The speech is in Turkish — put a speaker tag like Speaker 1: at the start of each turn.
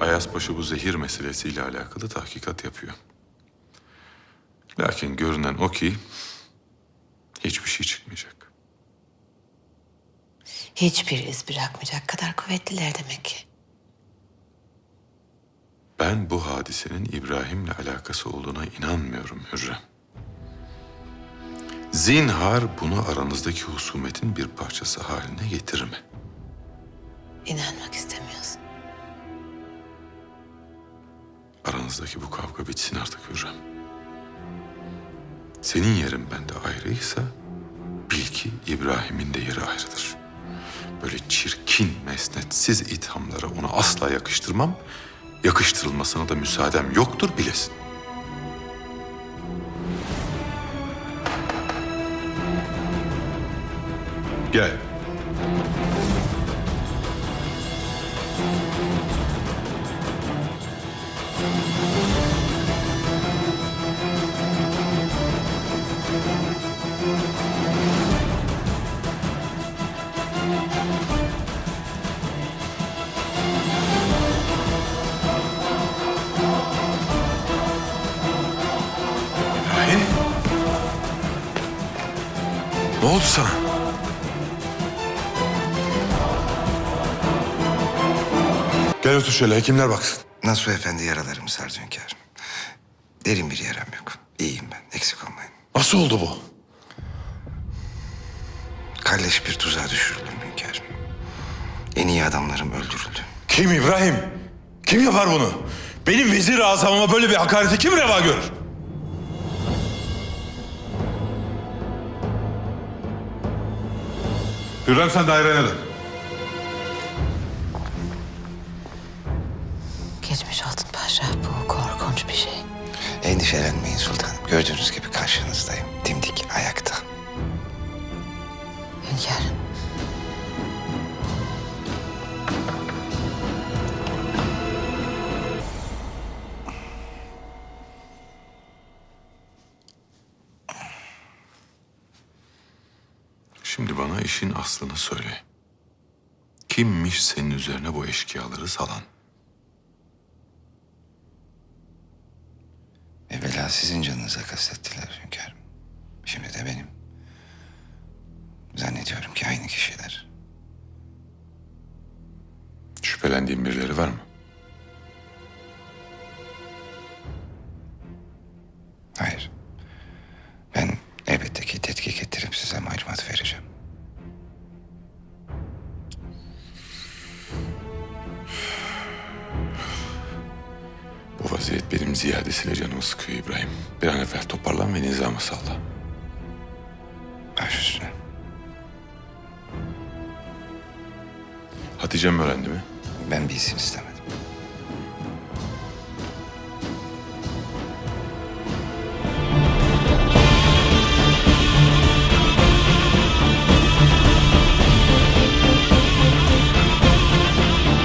Speaker 1: Ayaspaşa bu zehir meselesiyle alakalı tahkikat yapıyor. Lakin görünen o ki hiçbir şey çıkmayacak.
Speaker 2: Hiçbir iz bırakmayacak kadar kuvvetliler demek ki.
Speaker 1: Ben bu hadisenin İbrahim'le alakası olduğuna inanmıyorum Hürrem. Zinhar bunu aranızdaki husumetin bir parçası haline getirme.
Speaker 2: İnanmak istemiyorsun.
Speaker 1: Aranızdaki bu kavga bitsin artık Hürrem. Senin yerin bende ayrıysa bil ki İbrahim'in de yeri ayrıdır. Böyle çirkin, mesnetsiz ithamlara ona asla yakıştırmam. Yakıştırılmasına da müsaadem yoktur bilesin. Gel. Ne oldu sana? Gel otur şöyle hekimler baksın.
Speaker 3: Nasuh Efendi yaralarımı sardı hünkârım. Derin bir yaram yok. İyiyim ben, eksik olmayın.
Speaker 1: Nasıl oldu bu?
Speaker 3: Kalleş bir tuzağa düşürüldüm hünkârım. En iyi adamlarım öldürüldü.
Speaker 1: Kim İbrahim? Kim yapar bunu? Benim vezir azamıma böyle bir hakareti kim reva görür? Hürrem sen dairene dön.
Speaker 2: Geçmiş olsun paşa. Bu korkunç bir şey.
Speaker 3: Endişelenmeyin sultanım. Gördüğünüz gibi karşınızdayım. Dimdik ayakta.
Speaker 2: Hünkârım.
Speaker 1: Şimdi bana işin aslını söyle. Kimmiş senin üzerine bu eşkıyaları salan?
Speaker 3: Evvela sizin canınıza kastettiler hünkârım. Şimdi de benim. Zannediyorum ki aynı kişiler.
Speaker 1: Şüphelendiğin birileri var mı? Bu vaziyet benim ziyadesiyle canımı sıkıyor İbrahim. Bir an evvel toparlan ve nizamı salla.
Speaker 3: Baş üstüne.
Speaker 1: Hatice'm öğrendi mi?
Speaker 3: Ben bilsin istemem.